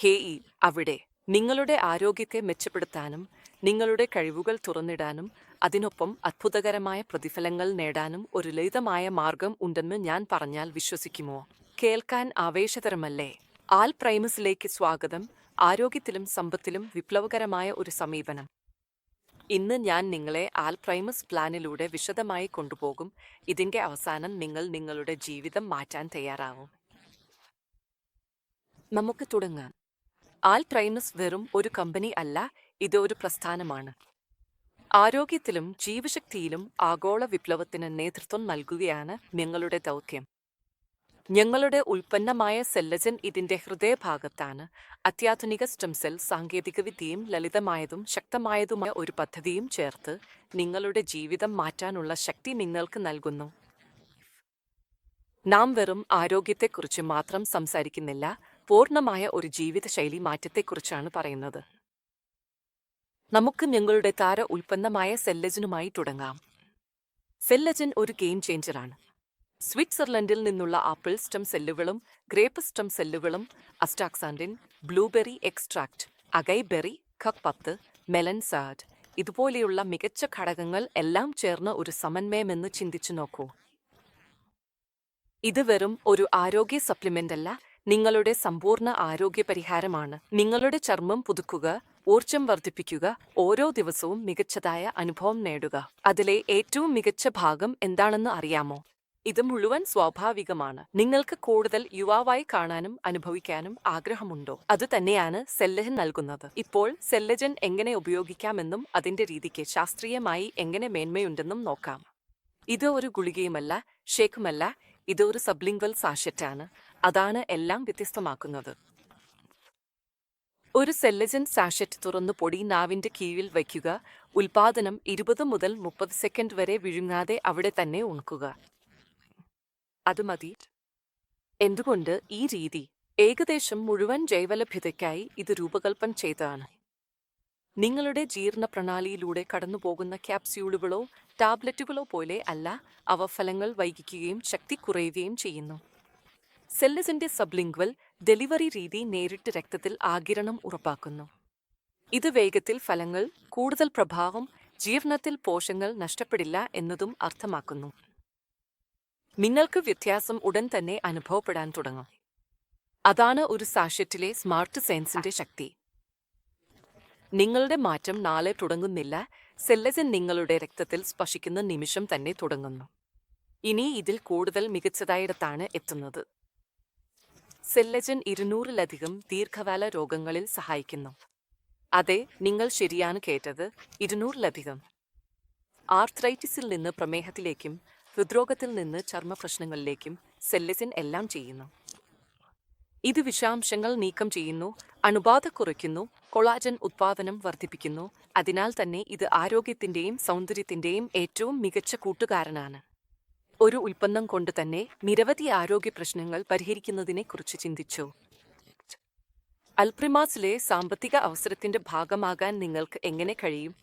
Hey അവിടെ. നിങ്ങളുടെ ആരോഗ്യത്തെ മെച്ചപ്പെടുത്താനും നിങ്ങളുടെ കഴിവുകൾ തുറന്നിടാനും അതിനൊപ്പം അത്ഭുതകരമായ പ്രതിഫലങ്ങൾ നേടാനും ഒരു ലളിതമായ മാർഗം ഉണ്ടെന്ന് ഞാൻ പറഞ്ഞാൽ വിശ്വസിക്കുമോ? കേൾക്കാൻ ആവേശതരമല്ലേ ആൽ പ്രൈമസിലേക്ക് സ്വാഗതം. ആരോഗ്യത്തിലും സമ്പത്തിലും വിപ്ലവകരമായ ഒരു സമീപനം. ഇന്ന് ഞാൻ നിങ്ങളെ ആൽ പ്രൈമസ് പ്ലാനിലൂടെ വിശദമായി കൊണ്ടുപോകും. ഇതിന്റെ അവസാനം നിങ്ങൾ നിങ്ങളുടെ ജീവിതം മാറ്റാൻ തയ്യാറാവും. നമുക്ക് തുടങ്ങാം. ആൽ പ്രൈമസ് വെറും ഒരു കമ്പനി അല്ല ഇത് ഒരു പ്രസ്ഥാനമാണ്. ആരോഗ്യത്തിലും ജീവശക്തിയിലും ആഗോള വിപ്ലവത്തിന് നേതൃത്വം നൽകുകയാണ് ഞങ്ങളുടെ ദൗത്യം. ഞങ്ങളുടെ ഉൽപ്പന്നമായ സെല്ലജൻ ഇതിന്റെ ഹൃദയഭാഗത്താണ്. അത്യാധുനിക സ്റ്റെം സെൽ സാങ്കേതികവിദ്യയും ലളിതമായതും ശക്തമായതുമായ ഒരു പദ്ധതിയും ചേർത്ത് നിങ്ങളുടെ ജീവിതം മാറ്റാനുള്ള ശക്തി നിങ്ങൾക്ക് നൽകുന്നു. നാം വെറും ആരോഗ്യത്തെക്കുറിച്ച് മാത്രം സംസാരിക്കുന്നില്ല പൂർണമായ ഒരു ജീവിതശൈലി മാറ്റത്തെക്കുറിച്ചാണ് പറയുന്നത്. നമുക്ക് ഞങ്ങളുടെ താര ഉൽപ്പന്നമായ സെല്ലജനുമായി തുടങ്ങാം. സെല്ലജൻ ഒരു ഗെയിം ചേഞ്ചറാണ്. സ്വിറ്റ്സർലൻഡിൽ നിന്നുള്ള ആപ്പിൾ സ്റ്റം സെല്ലുകളും ഗ്രേപ്പ് സ്റ്റം സെല്ലുകളും അസ്റ്റാക്സാൻഡിൻ ബ്ലൂബെറി എക്സ്ട്രാക്ട് അഗൈബെറി ഖക് പത്ത് മെലൻ സാഡ് ഇതുപോലെയുള്ള മികച്ച ഘടകങ്ങൾ എല്ലാം ചേർന്ന് ഒരു സമന്വയമെന്ന് ചിന്തിച്ചു നോക്കൂ. ഇത് വെറും ഒരു ആരോഗ്യ സപ്ലിമെന്റ് അല്ല നിങ്ങളുടെ സമ്പൂർണ ആരോഗ്യ പരിഹാരമാണ് നിങ്ങളുടെ ചർമ്മം പുതുക്കുക ഊർജം വർദ്ധിപ്പിക്കുക ഓരോ ദിവസവും മികച്ചതായ അനുഭവം നേടുക. അതിലെ ഏറ്റവും മികച്ച ഭാഗം എന്താണെന്ന് അറിയാമോ? ഇത് മുഴുവൻ സ്വാഭാവികമാണ്. നിങ്ങൾക്ക് കൂടുതൽ യുവാവായി കാണാനും അനുഭവിക്കാനും ആഗ്രഹമുണ്ടോ? അത് തന്നെയാണ് സെല്ലജൻ നൽകുന്നത്. ഇപ്പോൾ സെല്ലജൻ എങ്ങനെ ഉപയോഗിക്കാമെന്നും അതിന്റെ രീതിക്ക് ശാസ്ത്രീയമായി എങ്ങനെ മേന്മയുണ്ടെന്നും നോക്കാം. ഇത് ഒരു ഗുളികയുമല്ല ഷേക്കുമല്ല ഇത് ഒരു സബ്ലിംഗ്വൽ സാഷറ്റാണ്. അതാണ് എല്ലാം വ്യത്യസ്തമാക്കുന്നത്. ഒരു സെല്ലജൻ സാഷറ്റ് തുറന്ന് പൊടി നാവിന്റെ കീഴിൽ വയ്ക്കുക ഉൽപാദനം ഇരുപത് മുതൽ മുപ്പത് സെക്കൻഡ് വരെ വിഴുങ്ങാതെ അവിടെ തന്നെ ഉണക്കുക. അത് മതി. എന്തുകൊണ്ട് ഈ രീതി? ഏകദേശം മുഴുവൻ ജൈവലഭ്യതയ്ക്കായി ഇത് രൂപകൽപ്പന ചെയ്തതാണ്. നിങ്ങളുടെ ജീർണ പ്രണാലിയിലൂടെ കടന്നുപോകുന്ന ക്യാപ്സ്യൂളുകളോ ടാബ്ലറ്റുകളോ പോലെ അല്ല അവ ഫലങ്ങൾ വൈകിക്കുകയും ശക്തി കുറയുകയും ചെയ്യുന്നു. സെല്ലസിന്റെ സബ്ലിംഗ്വൽ ഡെലിവറി രീതി നേരിട്ട് രക്തത്തിൽ ആകിരണം ഉറപ്പാക്കുന്നു. ഇത് വേഗത്തിൽ ഫലങ്ങൾ കൂടുതൽ പ്രഭാവം ജീർണത്തിൽ പോഷങ്ങൾ നഷ്ടപ്പെടില്ല എന്നതും അർത്ഥമാക്കുന്നു. നിങ്ങൾക്ക് വ്യത്യാസം ഉടൻ തന്നെ അനുഭവപ്പെടാൻ തുടങ്ങും. അതാണ് ഒരു സാഷ്യറ്റിലെ സ്മാർട്ട് സയൻസിന്റെ ശക്തി. നിങ്ങളുടെ മാറ്റം നാളെ തുടങ്ങുന്നില്ല സെല്ലസൻ നിങ്ങളുടെ രക്തത്തിൽ സ്പർശിക്കുന്ന നിമിഷം തന്നെ തുടങ്ങുന്നു. ഇനി ഇതിൽ കൂടുതൽ മികച്ചതായിടത്താണ് എത്തുന്നത്. സെല്ലജൻ ഇരുന്നൂറിലധികം ദീർഘകാല രോഗങ്ങളിൽ സഹായിക്കുന്നു. അതെ നിങ്ങൾ ശരിയാണ് കേട്ടത് ഇരുന്നൂറിലധികം ആർത്രൈറ്റിസിൽ നിന്ന് പ്രമേഹത്തിലേക്കും ഹൃദ്രോഗത്തിൽ നിന്ന് ചർമ്മ പ്രശ്നങ്ങളിലേക്കും സെല്ലസിൻ എല്ലാം ചെയ്യുന്നു. ഇത് വിഷാംശങ്ങൾ നീക്കം ചെയ്യുന്നു അണുബാധ കുറയ്ക്കുന്നു കൊളാജൻ ഉത്പാദനം വർദ്ധിപ്പിക്കുന്നു. അതിനാൽ തന്നെ ഇത് ആരോഗ്യത്തിന്റെയും സൗന്ദര്യത്തിന്റെയും ഏറ്റവും മികച്ച കൂട്ടുകാരനാണ്. ഒരു ഉൽപ്പന്നം കൊണ്ട് തന്നെ നിരവധി ആരോഗ്യ പ്രശ്നങ്ങൾ പരിഹരിക്കുന്നതിനെക്കുറിച്ച് ചിന്തിച്ചു. അൽപ്രിമാസിലെ സാമ്പത്തിക അവസരത്തിന്റെ ഭാഗമാകാൻ നിങ്ങൾക്ക് എങ്ങനെ കഴിയും?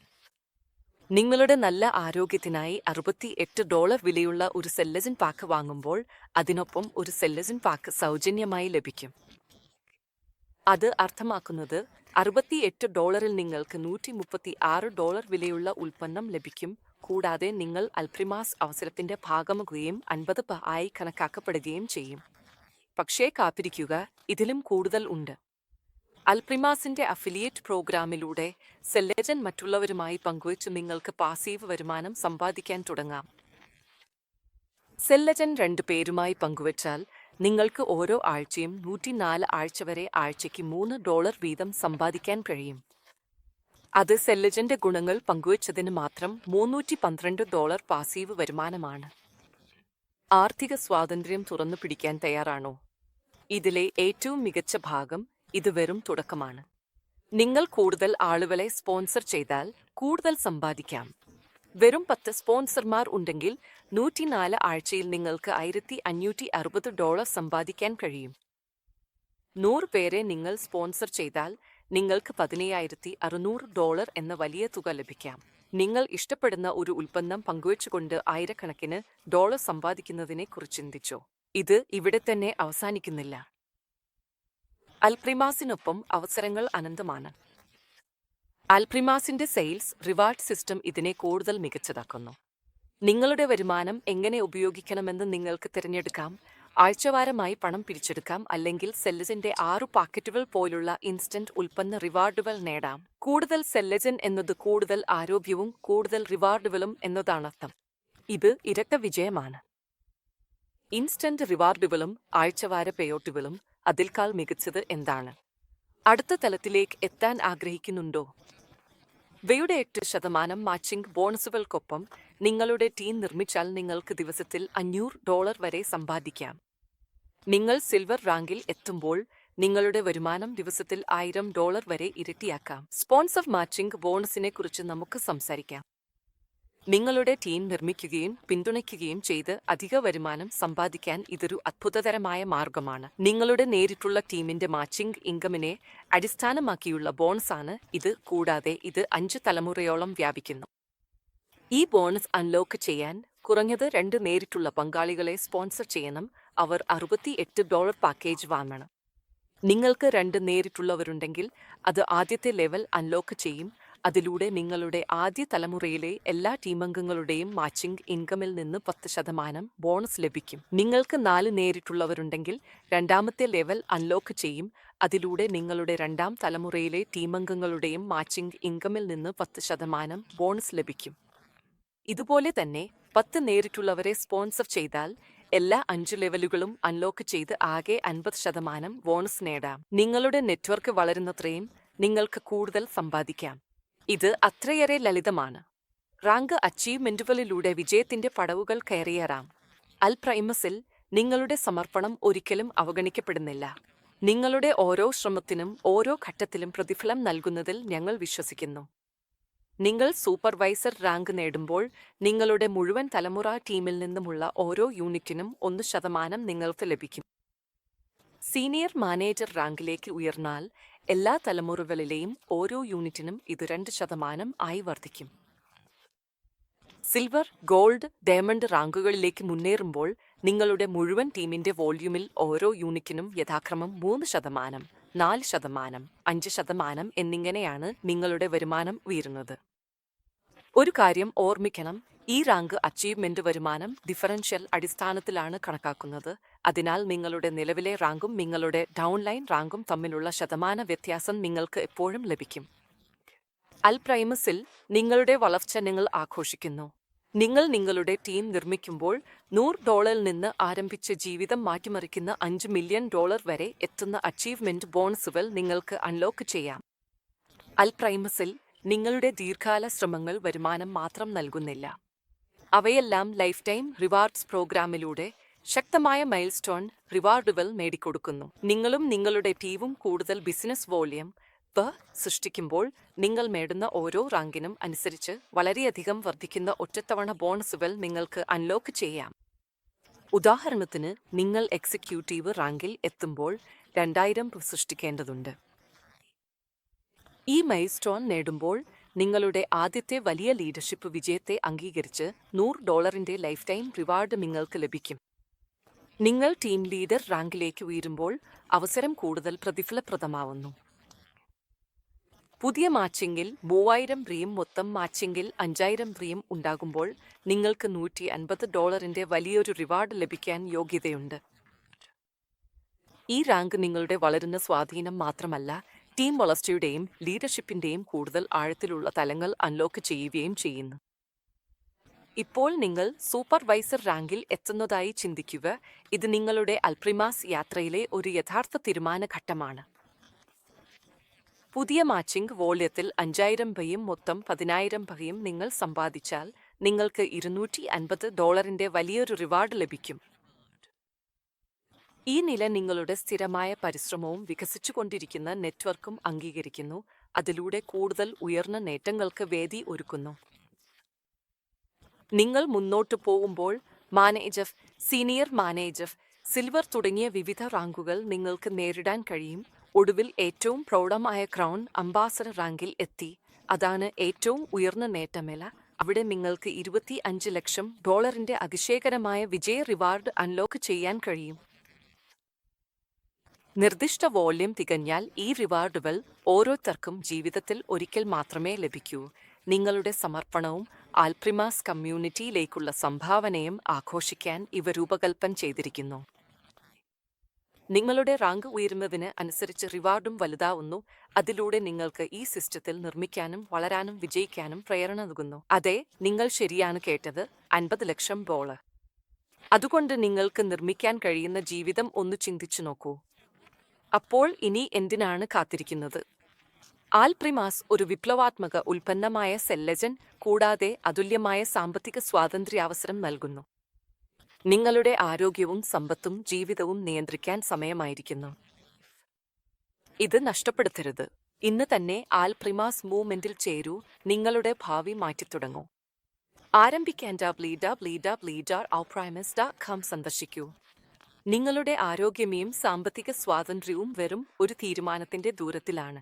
നിങ്ങളുടെ നല്ല ആരോഗ്യത്തിനായി അറുപത്തി എട്ട് ഡോളർ വിലയുള്ള ഒരു സെല്ലസിൻ പാക്ക് വാങ്ങുമ്പോൾ അതിനൊപ്പം ഒരു സെല്ലസിൻ പാക്ക് സൗജന്യമായി ലഭിക്കും. അത് അർത്ഥമാക്കുന്നത് അറുപത്തിയെട്ട് ഡോളറിൽ നിങ്ങൾക്ക് നൂറ്റി മുപ്പത്തി ആറ് ഡോളർ വിലയുള്ള ഉൽപ്പന്നം ലഭിക്കും കൂടാതെ നിങ്ങൾ അൽപ്രിമാസ് അവസരത്തിന്റെ ഭാഗമാകുകയും അൻപത് ആയി കണക്കാക്കപ്പെടുകയും ചെയ്യും. പക്ഷേ കാത്തിരിക്കുക ഇതിലും കൂടുതൽ ഉണ്ട്. അൽപ്രിമാസിന്റെ അഫിലിയേറ്റ് പ്രോഗ്രാമിലൂടെ സെല്ലേജൻ മറ്റുള്ളവരുമായി പങ്കുവച്ച് നിങ്ങൾക്ക് പാസീവ് വരുമാനം സമ്പാദിക്കാൻ തുടങ്ങാം. സെല്ലജൻ രണ്ടു പേരുമായി പങ്കുവച്ചാൽ നിങ്ങൾക്ക് ഓരോ ആഴ്ചയും നൂറ്റിനാല് ആഴ്ച വരെ ആഴ്ചയ്ക്ക് മൂന്ന് ഡോളർ വീതം സമ്പാദിക്കാൻ കഴിയും. അത് സെല്ലജന്റെ ഗുണങ്ങൾ പങ്കുവച്ചതിന് മാത്രം മൂന്നൂറ്റി പന്ത്രണ്ട് ഡോളർ പാസീവ് വരുമാനമാണ്. ആർത്ഥിക സ്വാതന്ത്ര്യം തുറന്നു പിടിക്കാൻ തയ്യാറാണോ? ഇതിലെ ഏറ്റവും മികച്ച ഭാഗം ഇത് വെറും തുടക്കമാണ്. നിങ്ങൾ കൂടുതൽ ആളുകളെ സ്പോൺസർ ചെയ്താൽ കൂടുതൽ സമ്പാദിക്കാം. വെറും പത്ത് സ്പോൺസർമാർ ഉണ്ടെങ്കിൽ നൂറ്റിനാല് ആഴ്ചയിൽ നിങ്ങൾക്ക് ആയിരത്തി അഞ്ഞൂറ്റി അറുപത് ഡോളർ സമ്പാദിക്കാൻ കഴിയും. നൂറ് പേരെ നിങ്ങൾ സ്പോൺസർ ചെയ്താൽ നിങ്ങൾക്ക് പതിനയ്യായിരത്തി അറുന്നൂറ് ഡോളർ എന്ന വലിയ തുക ലഭിക്കാം. നിങ്ങൾ ഇഷ്ടപ്പെടുന്ന ഒരു ഉൽപ്പന്നം പങ്കുവച്ചുകൊണ്ട് ആയിരക്കണക്കിന് ഡോളർ സമ്പാദിക്കുന്നതിനെ കുറിച്ച് ചിന്തിച്ചോ. ഇത് ഇവിടെ തന്നെ അവസാനിക്കുന്നില്ല. അൽപ്രിമാസിനൊപ്പം അവസരങ്ങൾ അനന്തമാണ്. അൽപ്രിമാസിന്റെ സെയിൽസ് റിവാർഡ് സിസ്റ്റം ഇതിനെ കൂടുതൽ മികച്ചതാക്കുന്നു. നിങ്ങളുടെ വരുമാനം എങ്ങനെ ഉപയോഗിക്കണമെന്ന് നിങ്ങൾക്ക് തിരഞ്ഞെടുക്കാം. ആഴ്ചവാരമായി പണം പിരിച്ചെടുക്കാം അല്ലെങ്കിൽ സെല്ലജന്റെ ആറു പാക്കറ്റുകൾ പോലുള്ള ഇൻസ്റ്റന്റ് ഉൽപ്പന്ന റിവാർഡുകൾ നേടാം. കൂടുതൽ സെല്ലജൻ എന്നത് കൂടുതൽ ആരോഗ്യവും കൂടുതൽ റിവാർഡുകളും എന്നതാണ് അർത്ഥം ഇത് ഇരട്ട വിജയമാണ്. ഇൻസ്റ്റന്റ് റിവാർഡുകളും ആഴ്ചവാര പേയോട്ടുകളും അതിൽക്കാൾ മികച്ചത് എന്താണ്? അടുത്ത തലത്തിലേക്ക് എത്താൻ ആഗ്രഹിക്കുന്നുണ്ടോ? വയുടെ എട്ട് ശതമാനം മാച്ചിംഗ് ബോണസുകൾക്കൊപ്പം നിങ്ങളുടെ ടീം നിർമ്മിച്ചാൽ നിങ്ങൾക്ക് ദിവസത്തിൽ അഞ്ഞൂറ് ഡോളർ വരെ സമ്പാദിക്കാം. നിങ്ങൾ സിൽവർ റാങ്കിൽ എത്തുമ്പോൾ നിങ്ങളുടെ വരുമാനം ദിവസത്തിൽ ആയിരം ഡോളർ വരെ ഇരട്ടിയാക്കാം. സ്പോൺസർ മാച്ചിംഗ് ബോണസിനെ കുറിച്ച് നമുക്ക് സംസാരിക്കാം. നിങ്ങളുടെ ടീം നിർമ്മിക്കുകയും പിന്തുണയ്ക്കുകയും ചെയ്ത് അധിക വരുമാനം സമ്പാദിക്കാൻ ഇതൊരു അത്ഭുതകരമായ മാർഗമാണ്. നിങ്ങളുടെ നേരിട്ടുള്ള ടീമിന്റെ മാച്ചിംഗ് ഇൻകമിനെ അടിസ്ഥാനമാക്കിയുള്ള ബോണസാണ് ഇത്. കൂടാതെ ഇത് അഞ്ച് തലമുറയോളം വ്യാപിക്കുന്നു. ഈ ബോണസ് അൺലോക്ക് ചെയ്യാൻ കുറഞ്ഞത് രണ്ട് നേരിട്ടുള്ള പങ്കാളികളെ സ്പോൺസർ ചെയ്യണം. അവർ അറുപത്തി എട്ട് ഡോളർ പാക്കേജ് വാങ്ങണം. നിങ്ങൾക്ക് രണ്ട് നേരിട്ടുള്ളവരുണ്ടെങ്കിൽ അത് ആദ്യത്തെ ലെവൽ അൺലോക്ക് ചെയ്യും. അതിലൂടെ നിങ്ങളുടെ ആദ്യ തലമുറയിലെ എല്ലാ ടീമംഗങ്ങളുടെയും മാച്ചിംഗ് ഇൻകമിൽ നിന്ന് പത്ത് ശതമാനം ബോണസ് ലഭിക്കും. നിങ്ങൾക്ക് നാല് നേരിട്ടുള്ളവരുണ്ടെങ്കിൽ രണ്ടാമത്തെ ലെവൽ അൺലോക്ക് ചെയ്യും. അതിലൂടെ നിങ്ങളുടെ രണ്ടാം തലമുറയിലെ ടീമംഗങ്ങളുടെയും മാച്ചിംഗ് ഇൻകമിൽ നിന്ന് പത്ത് ശതമാനം ബോണസ് ലഭിക്കും. ഇതുപോലെ തന്നെ പത്ത് നേരിട്ടുള്ളവരെ സ്പോൺസർ ചെയ്താൽ എല്ലാ അഞ്ച് ലെവലുകളും അൺലോക്ക് ചെയ്ത് ആകെ അൻപത് ശതമാനം ബോണസ് നേടാം. നിങ്ങളുടെ നെറ്റ്വർക്ക് വളരുന്നത്രയും നിങ്ങൾക്ക് കൂടുതൽ സമ്പാദിക്കാം. ഇത് അത്രയേറെ ലളിതമാണ്. റാങ്ക് അച്ചീവ്മെന്റുകളിലൂടെ വിജയത്തിന്റെ പടവുകൾ കയറിയേറാം. അൽ പ്രൈമസിൽ നിങ്ങളുടെ സമർപ്പണം ഒരിക്കലും അവഗണിക്കപ്പെടുന്നില്ല. നിങ്ങളുടെ ഓരോ ശ്രമത്തിനും ഓരോ ഘട്ടത്തിലും പ്രതിഫലം നൽകുന്നതിൽ ഞങ്ങൾ വിശ്വസിക്കുന്നു. നിങ്ങൾ സൂപ്പർവൈസർ റാങ്ക് നേടുമ്പോൾ നിങ്ങളുടെ മുഴുവൻ തലമുറ ടീമിൽ നിന്നുമുള്ള ഓരോ യൂണിറ്റിനും ഒന്ന് ശതമാനം നിങ്ങൾക്ക് ലഭിക്കും. സീനിയർ മാനേജർ റാങ്കിലേക്ക് ഉയർന്നാൽ എല്ലാ തലമുറകളിലെയും ഓരോ യൂണിറ്റിനും ഇത് രണ്ട് ശതമാനം ആയി വർദ്ധിക്കും. സിൽവർ ഗോൾഡ് ഡയമണ്ട് റാങ്കുകളിലേക്ക് മുന്നേറുമ്പോൾ നിങ്ങളുടെ മുഴുവൻ ടീമിന്റെ വോള്യൂമിൽ ഓരോ യൂണിറ്റിനും യഥാക്രമം മൂന്ന് ശതമാനം. നാല് ശതമാനം അഞ്ച് ശതമാനം എന്നിങ്ങനെയാണ് നിങ്ങളുടെ വരുമാനം ഉയരുന്നത്. ഒരു കാര്യം ഓർമ്മിക്കണം ഈ റാങ്ക് അച്ചീവ്മെന്റ് വരുമാനം ഡിഫറൻഷ്യൽ അടിസ്ഥാനത്തിലാണ് കണക്കാക്കുന്നത്. അതിനാൽ നിങ്ങളുടെ നിലവിലെ റാങ്കും നിങ്ങളുടെ ഡൗൺലൈൻ റാങ്കും തമ്മിലുള്ള ശതമാന വ്യത്യാസം നിങ്ങൾക്ക് എപ്പോഴും ലഭിക്കും. അൽപ്രൈമസിൽ നിങ്ങളുടെ വളർച്ച നിങ്ങൾ ആഘോഷിക്കുന്നു. നിങ്ങൾ നിങ്ങളുടെ ടീം നിർമ്മിക്കുമ്പോൾ നൂറ് ഡോളറിൽ നിന്ന് ആരംഭിച്ച ജീവിതം മാറ്റിമറിക്കുന്ന അഞ്ച് മില്യൺ ഡോളർ വരെ എത്തുന്ന അച്ചീവ്മെന്റ് ബോണസുകൾ നിങ്ങൾക്ക് അൺലോക്ക് ചെയ്യാം. അൽ പ്രൈമസിൽ നിങ്ങളുടെ ദീർഘകാല ശ്രമങ്ങൾ വരുമാനം മാത്രം നൽകുന്നില്ല. അവയെല്ലാം ലൈഫ് ടൈം റിവാർഡ്സ് പ്രോഗ്രാമിലൂടെ ശക്തമായ മൈൽസ്റ്റോൺ റിവാർഡുകൾ നേടിക്കൊടുക്കുന്നു. നിങ്ങളും നിങ്ങളുടെ ടീവും കൂടുതൽ ബിസിനസ് വോളിയം പ സൃഷ്ടിക്കുമ്പോൾ നിങ്ങൾ നേടുന്ന ഓരോ റാങ്കിനും അനുസരിച്ച് വളരെയധികം വർദ്ധിക്കുന്ന ഒറ്റത്തവണ ബോണസുകൾ നിങ്ങൾക്ക് അൺലോക്ക് ചെയ്യാം. ഉദാഹരണത്തിന് നിങ്ങൾ എക്സിക്യൂട്ടീവ് റാങ്കിൽ എത്തുമ്പോൾ രണ്ടായിരം സൃഷ്ടിക്കേണ്ടതുണ്ട്. ഈ മൈൽസ്റ്റോൺ നേടുമ്പോൾ നിങ്ങളുടെ ആദ്യത്തെ വലിയ ലീഡർഷിപ്പ് വിജയത്തെ അംഗീകരിച്ച് നൂറ് ഡോളറിന്റെ ലൈഫ് ടൈം റിവാർഡ് നിങ്ങൾക്ക് ലഭിക്കും. നിങ്ങൾ ടീം ലീഡർ റാങ്കിലേക്ക് ഉയരുമ്പോൾ അവസരം കൂടുതൽ പ്രതിഫലപ്രദമാവുന്നു. പുതിയ മാച്ചിങ്ങിൽ മൂവായിരം റിയും മൊത്തം മാച്ചിങ്ങിൽ അഞ്ചായിരം റിയും ഉണ്ടാകുമ്പോൾ നിങ്ങൾക്ക് നൂറ്റി അൻപത് ഡോളറിന്റെ വലിയൊരു റിവാർഡ് ലഭിക്കാൻ യോഗ്യതയുണ്ട്. ഈ റാങ്ക് നിങ്ങളുടെ വളരുന്ന സ്വാധീനം മാത്രമല്ല ടീം വളർച്ചയുടെയും ലീഡർഷിപ്പിന്റെയും കൂടുതൽ ആഴത്തിലുള്ള തലങ്ങൾ അൺലോക്ക് ചെയ്യുകയും ചെയ്യുന്നു. ഇപ്പോൾ നിങ്ങൾ സൂപ്പർവൈസർ റാങ്കിൽ എത്തുന്നതായി ചിന്തിക്കുക ഇത് നിങ്ങളുടെ അൽപ്രിമാസ് യാത്രയിലെ ഒരു യഥാർത്ഥ തീരുമാന ഘട്ടമാണ് പുതിയ മാച്ചിംഗ് വോള്യത്തിൽ അഞ്ചായിരം ഭയും മൊത്തം പതിനായിരം ഭയും നിങ്ങൾ സമ്പാദിച്ചാൽ നിങ്ങൾക്ക് ഇരുന്നൂറ്റി അൻപത് ഡോളറിന്റെ വലിയൊരു റിവാർഡ് ലഭിക്കും. ഈ നില നിങ്ങളുടെ സ്ഥിരമായ പരിശ്രമവും വികസിച്ചുകൊണ്ടിരിക്കുന്ന നെറ്റ്വർക്കും അംഗീകരിക്കുന്നു. അതിലൂടെ കൂടുതൽ ഉയർന്ന നേട്ടങ്ങൾക്ക് വേദി ഒരുക്കുന്നു. നിങ്ങൾ മുന്നോട്ട് പോകുമ്പോൾ മാനേജർ സീനിയർ മാനേജർ സിൽവർ തുടങ്ങിയ വിവിധ റാങ്കുകൾ നിങ്ങൾക്ക് നേരിടാൻ കഴിയും. ഒടുവിൽ ഏറ്റവും പ്രൗഢമായ ക്രൗൺ അംബാസഡർ റാങ്കിൽ എത്തി. അതാണ് ഏറ്റവും ഉയർന്ന നേട്ടമേല. അവിടെ നിങ്ങൾക്ക് ഇരുപത്തി അഞ്ച് ലക്ഷം ഡോളറിന്റെ അതിശയകരമായ വിജയ റിവാർഡ് അൺലോക്ക് ചെയ്യാൻ കഴിയും. നിർദ്ദിഷ്ട വോള്യം തികഞ്ഞാൽ ഈ റിവാർഡുകൾ ഓരോരുത്തർക്കും ജീവിതത്തിൽ ഒരിക്കൽ മാത്രമേ ലഭിക്കൂ. നിങ്ങളുടെ സമർപ്പണവും ആൽപ്രിമാസ് കമ്മ്യൂണിറ്റിയിലേക്കുള്ള സംഭാവനയും ആഘോഷിക്കാൻ ഇവ രൂപകൽപ്പന ചെയ്തിരിക്കുന്നു. നിങ്ങളുടെ റാങ്ക് ഉയരുന്നതിന് അനുസരിച്ച് റിവാർഡും വലുതാവുന്നു. അതിലൂടെ നിങ്ങൾക്ക് ഈ സിസ്റ്റത്തിൽ നിർമ്മിക്കാനും വളരാനും വിജയിക്കാനും പ്രേരണ നൽകുന്നു. അതെ നിങ്ങൾ ശരിയാണ് കേട്ടത്. അൻപത് ലക്ഷം ബോൾ. അതുകൊണ്ട് നിങ്ങൾക്ക് നിർമ്മിക്കാൻ കഴിയുന്ന ജീവിതം ഒന്ന് ചിന്തിച്ചു നോക്കൂ. അപ്പോൾ ഇനി എന്തിനാണ് കാത്തിരിക്കുന്നത്? ആൽപ്രിമാസ് ഒരു വിപ്ലവാത്മക ഉൽപ്പന്നമായ സെല്ലജൻ കൂടാതെ അതുല്യമായ സാമ്പത്തിക സ്വാതന്ത്ര്യാവസരം നൽകുന്നു. നിങ്ങളുടെ ആരോഗ്യവും സമ്പത്തും ജീവിതവും നിയന്ത്രിക്കാൻ സമയമായിരിക്കുന്നു. ഇത് നഷ്ടപ്പെടുത്തരുത്. ഇന്ന് തന്നെ ആൽപ്രിമാസ് മൂവ്മെന്റിൽ ചേരൂ. നിങ്ങളുടെ ഭാവി മാറ്റിത്തുടങ്ങൂ. ആരംഭിക്കാൻ ഡോട്ട് ഔപ്രൈമസ് ഡോട്ട് കോം സന്ദർശിക്കൂ. നിങ്ങളുടെ ആരോഗ്യമേയും സാമ്പത്തിക സ്വാതന്ത്ര്യവും വെറും ഒരു തീരുമാനത്തിന്റെ ദൂരത്തിലാണ്.